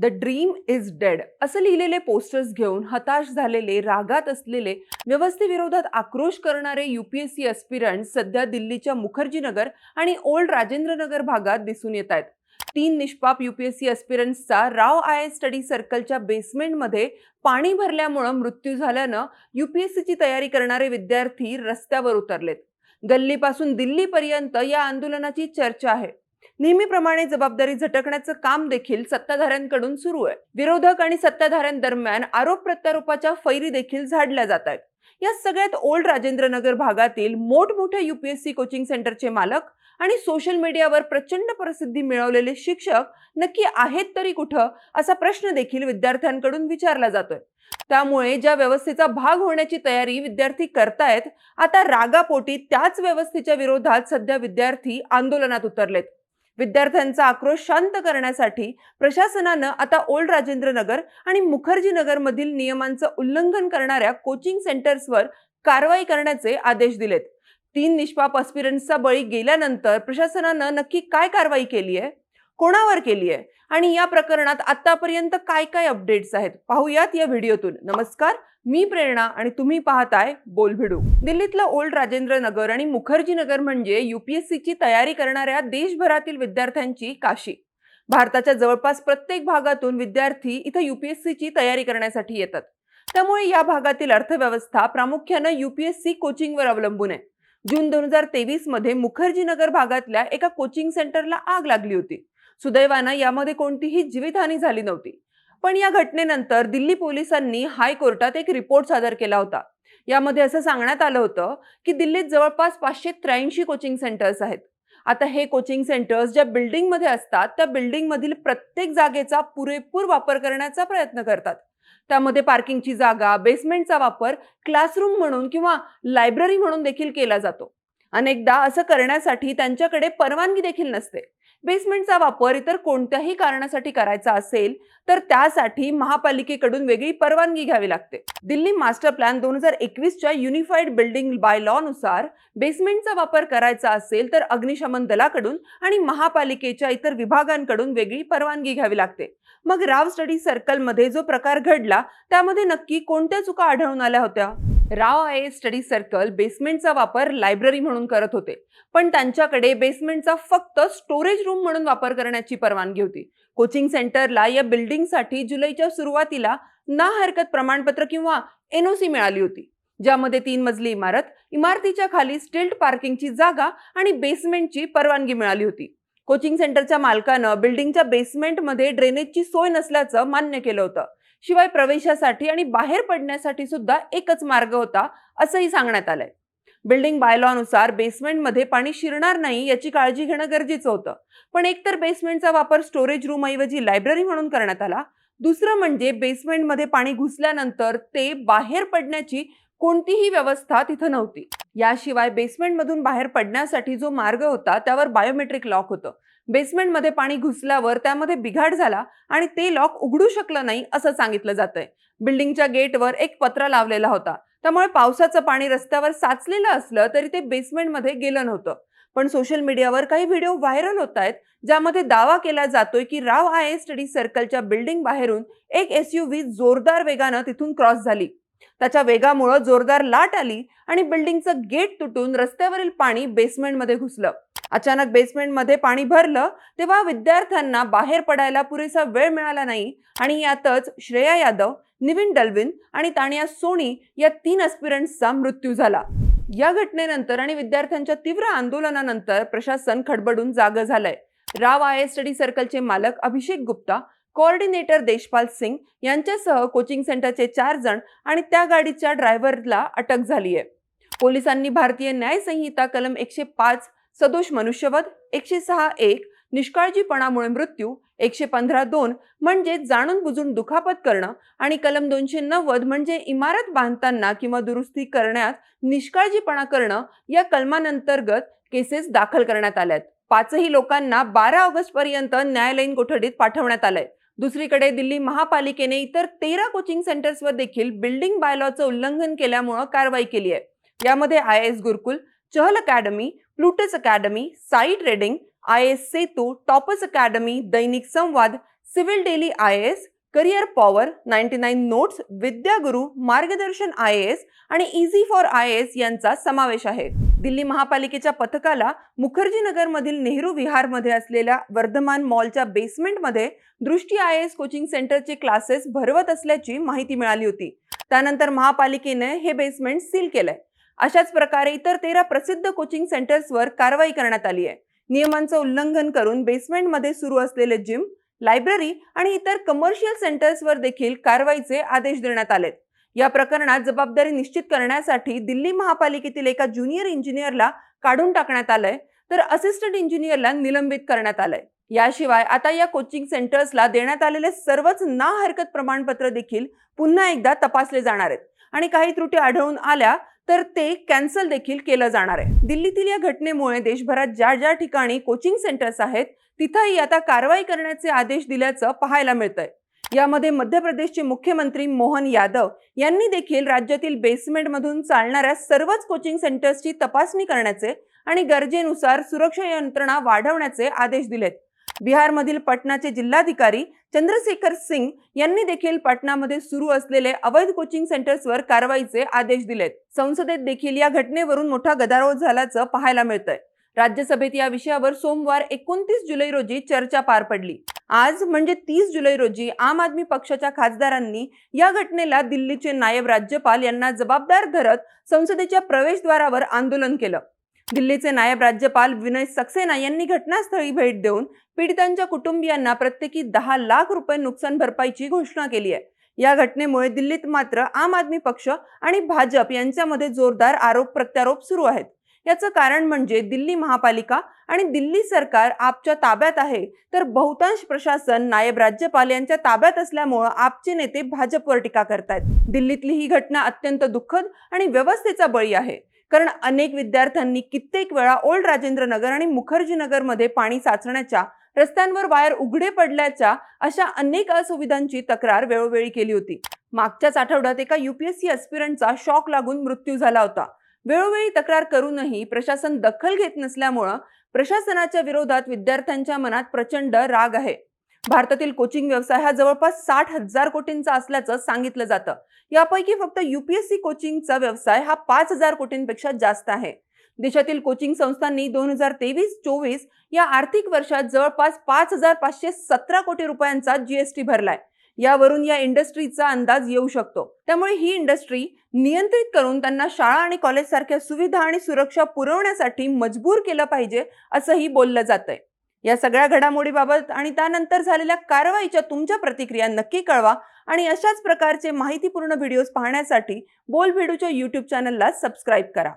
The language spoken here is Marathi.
द ड्रीम इज डेड असं लिहिलेले पोस्टर्स घेऊन हताश झालेले रागात असलेले व्यवस्थेविरोधात आक्रोश करणारे यूपीएससी अस्पिरंट सध्या दिल्लीच्या मुखर्जीनगर आणि ओल्ड राजेंद्रनगर भागात दिसून येत आहेत. तीन निष्पाप यूपीएससी अस्पिरंट्सचा राव आय एस स्टडी सर्कलच्या बेसमेंटमध्ये पाणी भरल्यामुळं मृत्यू झाल्यानं युपीएससीची तयारी करणारे विद्यार्थी रस्त्यावर उतरलेत. गल्लीपासून दिल्लीपर्यंत या आंदोलनाची चर्चा आहे. नेहमीप्रमाणे जबाबदारी झटकण्याचं काम देखील सत्ताधाऱ्यांकडून सुरू आहे. विरोधक आणि सत्ताधाऱ्यांदरम्यान आरोप प्रत्यारोपाच्या फैरी देखील झाडल्या जात आहेत. या सगळ्यात ओल्ड राजेंद्रनगर भागातील मोठमोठ्या युपीएससी कोचिंग सेंटरचे मालक आणि सोशल मीडियावर प्रचंड प्रसिद्धी मिळवलेले शिक्षक नक्की आहेत तरी कुठं असा प्रश्न देखील विद्यार्थ्यांकडून विचारला जातोय. त्यामुळे ज्या व्यवस्थेचा भाग होण्याची तयारी विद्यार्थी करतायत आता रागापोटी त्याच व्यवस्थेच्या विरोधात सध्या विद्यार्थी आंदोलनात उतरलेत. विद्यार्थ्यांचा आक्रोश शांत करण्यासाठी प्रशासनानं आता ओल्ड राजेंद्र नगर आणि मुखर्जी नगरमधील नियमांचं उल्लंघन करणाऱ्या कोचिंग सेंटर्सवर कारवाई करण्याचे आदेश दिलेत. तीन निष्पाप अस्पिरंट्सचा बळी गेल्यानंतर प्रशासनानं नक्की काय कारवाई केली आहे? कोणावर केली आहे? आणि या प्रकरणात आतापर्यंत काय काय अपडेट्स आहेत? पाहूयात या व्हिडिओतून. नमस्कार मी प्रेरणा आणि तुम्ही पाहताय बोलभिडू. दिल्लीतलं ओल्ड राजेंद्र नगर आणि मुखर्जी नगर म्हणजे युपीएससीची तयारी करणाऱ्या देशभरातील विद्यार्थ्यांची काशी. भारताच्या जवळपास प्रत्येक भागातून विद्यार्थी इथं युपीएससीची तयारी करण्यासाठी येतात. त्यामुळे या भागातील अर्थव्यवस्था प्रामुख्यानं युपीएससी कोचिंगवर अवलंबून आहे. जून दोन हजार तेवीसमध्ये मुखर्जी नगर भागातल्या एका कोचिंग सेंटरला आग लागली होती. सुदैवानं यामध्ये कोणतीही जीवितहानी झाली नव्हती. पण या घटनेनंतर दिल्ली पोलिसांनी हायकोर्टात एक रिपोर्ट सादर केला होता. यामध्ये असं सांगण्यात आलं होतं की दिल्लीत जवळपास पाचशे त्र्याऐंशी कोचिंग सेंटर्स आहेत. आता हे कोचिंग सेंटर्स ज्या बिल्डिंगमध्ये असतात त्या बिल्डिंगमधील प्रत्येक जागेचा पुरेपूर वापर करण्याचा प्रयत्न करतात. त्यामध्ये पार्किंगची जागा बेसमेंटचा वापर क्लासरूम म्हणून किंवा लायब्ररी म्हणून देखील केला जातो. अनेकदा असं करण्यासाठी त्यांच्याकडे परवानगी देखील नसते. बेसमेंटचा वापर इतर कोणत्याही कारणासाठी करायचा असेल तर त्यासाठी महापालिकेकडून वेगळी परवानगी घ्यावी लागते. दिल्ली मास्टर प्लॅन दोन हजार एकवीसच्या युनिफाईड बिल्डिंग बाय लॉ नुसार बेसमेंटचा वापर करायचा असेल तर अग्निशमन दलाकडून आणि महापालिकेच्या इतर विभागांकडून वेगळी परवानगी घ्यावी लागते. मग राव स्टडी सर्कलमध्ये जो प्रकार घडला त्यामध्ये नक्की कोणत्या चुका आढळून आल्या होत्या? Rau I A study circle बेसमेंटचा वापर लायब्ररी म्हणून करत होते. पण त्यांच्याकडे बेसमेंटचा फक्त स्टोरेज रूम म्हणून वापर करण्याची परवानगी होती. कोचिंग सेंटरला या बिल्डिंगसाठी जुलैच्या सुरुवातीला ना हरकत प्रमाणपत्र किंवा एनओसी मिळाली होती. ज्यामध्ये तीन मजली इमारत इमारतीच्या खाली स्टिल्ट पार्किंगची जागा आणि बेसमेंटची परवानगी मिळाली होती. कोचिंग सेंटरच्या मालकानं बिल्डिंगच्या बेसमेंटमध्ये ड्रेनेजची सोय नसल्याचं मान्य केलं होतं. शिवाय प्रवेशासाठी आणि बाहेर पडण्यासाठी सुद्धा एकच मार्ग होता असंही सांगण्यात आलंय. बिल्डिंग बायलॉनुसार बेसमेंटमध्ये पाणी शिरणार नाही याची काळजी घेणं गरजेचं होतं. पण एकतर बेसमेंटचा वापर स्टोरेज रूम ऐवजी लायब्ररी म्हणून करण्यात आला. दुसरं म्हणजे बेसमेंटमध्ये पाणी घुसल्यानंतर ते बाहेर पडण्याची कोणतीही व्यवस्था तिथं नव्हती. याशिवाय बेसमेंटमधून बाहेर पडण्यासाठी जो मार्ग होता त्यावर बायोमेट्रिक लॉक होतं. बेसमेंटमध्ये पाणी घुसल्यावर त्यामध्ये बिघाड झाला आणि ते लॉक उघडू शकलं नाही असं सांगितलं जातंय. बिल्डिंगच्या गेटवर एक पत्रा लावलेला होता. त्यामुळे पावसाचं पाणी रस्त्यावर साचलेलं असलं तरी ते बेसमेंटमध्ये गेलं नव्हतं. पण सोशल मीडियावर काही व्हिडिओ व्हायरल होत आहेत ज्यामध्ये दावा केला जातोय की राव आय एस स्टडी सर्कलच्या बिल्डिंग बाहेरून एक एस जोरदार वेगानं तिथून क्रॉस झाली. त्याच्या वेगामुळं जोरदार लाट आली आणि बिल्डिंगचं गेट तुटून रस्त्यावरील पाणी बेसमेंटमध्ये घुसलं. अचानक बेसमेंटमध्ये पाणी भरलं तेव्हा विद्यार्थ्यांना बाहेर पडायला पुरेसा वेळ मिळाला नाही आणि यातच श्रेया यादव निविन डल्विन आणि तानिया सोनी या तीन अस्पिरंट्सचा मृत्यू झाला. या घटनेनंतर आणि विद्यार्थ्यांच्या तीव्र आंदोलनानंतर प्रशासन खडबडून जागं झालंय. राव आय एस स्टडी सर्कलचे मालक अभिषेक गुप्ता कोऑर्डिनेटर देशपाल सिंग यांच्यासह कोचिंग सेंटरचे चार जण आणि त्या गाडीच्या ड्रायव्हरला अटक झाली आहे. पोलिसांनी भारतीय न्यायसंहिता कलम एकशे पाच सदोष मनुष्यवध एकशे सहा एक निष्काळजीपणामुळे मृत्यू एकशे पंधरा दोन म्हणजे जाणून बुजून दुखापत करणं आणि कलम दोनशे नव्वद म्हणजे इमारत बांधताना किंवा दुरुस्ती करण्यात निष्काळजीपणा करणं या कलमांतर्गत केसेस दाखल करण्यात आल्यात. पाचही लोकांना बारा ऑगस्ट पर्यंत न्यायालयीन कोठडीत पाठवण्यात आलंय. दुसरीकडे दिल्ली महापालिकेने इतर तेरा कोचिंग सेंटर्सवर देखील बिल्डिंग बायलॉचं उल्लंघन केल्यामुळं कारवाई केली आहे. यामध्ये I S Gurukul Chahal academy Plutus academy Sai trading I S Setu toppers academy Dainik Samvad civil daily I S career power ninety nine notes Vidyaguru Margdarshan I S आणि इझी फॉर आय एस यांचा समावेश आहे. दिल्ली महापालिकेच्या पथकाला मुखर्जी नगरमधील नेहरू विहारमध्ये असलेल्या वर्धमान मॉलच्या बेसमेंटमध्ये दृष्टी आय एस कोचिंग सेंटरचे क्लासेस भरवत असल्याची माहिती मिळाली होती. त्यानंतर महापालिकेने हे बेसमेंट सील केलंय. अशाच प्रकारे इतर तेरा प्रसिद्ध कोचिंग सेंटर्सवर कारवाई करण्यात आली आहे. नियमांचं उल्लंघन करून बेसमेंटमध्ये सुरू असलेले जिम लायब्ररी आणि इतर कमर्शियल सेंटर्सवर देखील कारवाईचे आदेश देण्यात आलेत. या प्रकरणात जबाबदारी निश्चित करण्यासाठी दिल्ली महापालिकेतील एका ज्युनियर इंजिनियरला काढून टाकण्यात आलंय तर असिस्टंट इंजिनियरला निलंबित करण्यात आलंय. याशिवाय आता या कोचिंग सेंटर्सला देण्यात आलेले सर्वच ना हरकत प्रमाणपत्र देखील पुन्हा एकदा तपासले जाणार आहेत. आणि काही त्रुटी आढळून आल्या तर ते कॅन्सल देखील केलं जाणार आहे. दिल्लीतील या घटनेमुळे देशभरात ज्या ज्या ठिकाणी कोचिंग सेंटर्स आहेत तिथंही आता कारवाई करण्याचे आदेश दिल्याचं पाहायला मिळतंय. यामध्ये मध्य प्रदेशचे मुख्यमंत्री मोहन यादव यांनी देखील राज्यातील बेसमेंटमधून चालणाऱ्या सर्वच कोचिंग सेंटर्सची तपासणी करण्याचे आणि गरजेनुसार सुरक्षा यंत्रणा वाढवण्याचे आदेश दिलेत. बिहारमधील पटनाचे जिल्हाधिकारी चंद्रशेखर सिंग यांनी देखील पटनामध्ये सुरू असलेले अवैध कोचिंग सेंटर्सवर कारवाईचे आदेश दिलेत. संसदेत देखील या घटनेवरून मोठा गदारोळ झाल्याचं पाहायला मिळतंय. राज्यसभेत या विषयावर सोमवार एकोणतीस जुलै रोजी चर्चा पार पडली. आज म्हणजे तीस जुलै रोजी आम आदमी पक्षाच्या खासदारांनी या घटनेला दिल्लीचे नायब राज्यपाल यांना जबाबदार धरत संसदेच्या प्रवेशद्वारावर आंदोलन केलं. दिल्लीचे नायब राज्यपाल विनय सक्सेना यांनी घटनास्थळी भेट देऊन पीडितांच्या कुटुंबियांना प्रत्येकी दहा लाख रुपये नुकसान भरपाईची घोषणा केली आहे. या घटनेमुळे दिल्लीत मात्र आम आदमी पक्ष आणि भाजप यांच्यामध्ये जोरदार आरोप प्रत्यारोप सुरू आहेत. याचं कारण म्हणजे दिल्ली महापालिका आणि दिल्ली सरकार आपच्या ताब्यात आहे. तर बहुतांश प्रशासन नायब राज्यपाल यांच्या ताब्यात असल्यामुळं आपचे नेते भाजपवर टीका करतायत. दिल्लीतली ही घटना अत्यंत दुःखद आणि व्यवस्थेचा बळी आहे. कारण अनेक विद्यार्थ्यांनी कित्येक वेळा ओल्ड राजेंद्र नगर आणि मुखर्जी नगरमध्ये पाणी साचण्याच्या रस्त्यांवर वायर उघडे पडल्याच्या अशा अनेक असुविधांची तक्रार वेळोवेळी केली होती. मागच्याच आठवड्यात एका युपीएससी अस्पिरंटचा शॉक लागून मृत्यू झाला होता. वेळोवेळी तक्रार करूनही प्रशासन दखल घेत नसल्यामुळं प्रशासनाच्या विरोधात विद्यार्थ्यांच्या मनात प्रचंड राग आहे. भारतातील कोचिंग व्यवसाय हा जवळपास साठ हजार कोटींचा असल्याचं सांगितलं जातं. यापैकी फक्त युपीएससी कोचिंगचा व्यवसाय हा पाच हजार कोटींपेक्षा जास्त आहे. देशातील कोचिंग संस्थांनी दोन हजार तेवीस चोवीस या आर्थिक वर्षात जवळपास पाच हजार पाचशे सतरा कोटी रुपयांचा जीएसटी भरलाय. यावरून या इंडस्ट्रीचा अंदाज येऊ शकतो. त्यामुळे ही इंडस्ट्री नियंत्रित करून त्यांना शाळा आणि कॉलेज सारख्या सुविधा आणि सुरक्षा पुरवण्यासाठी मजबूर केलं पाहिजे असंही बोललं जातंय. या सगळ्या घडामोडीबाबत आणि त्यानंतर झालेल्या कारवाईच्या तुमच्या प्रतिक्रिया नक्की कळवा आणि अशाच प्रकारचे माहितीपूर्ण व्हिडिओज पाहण्यासाठी बोलभिडूच्या यूट्यूब चॅनलला सबस्क्राईब करा.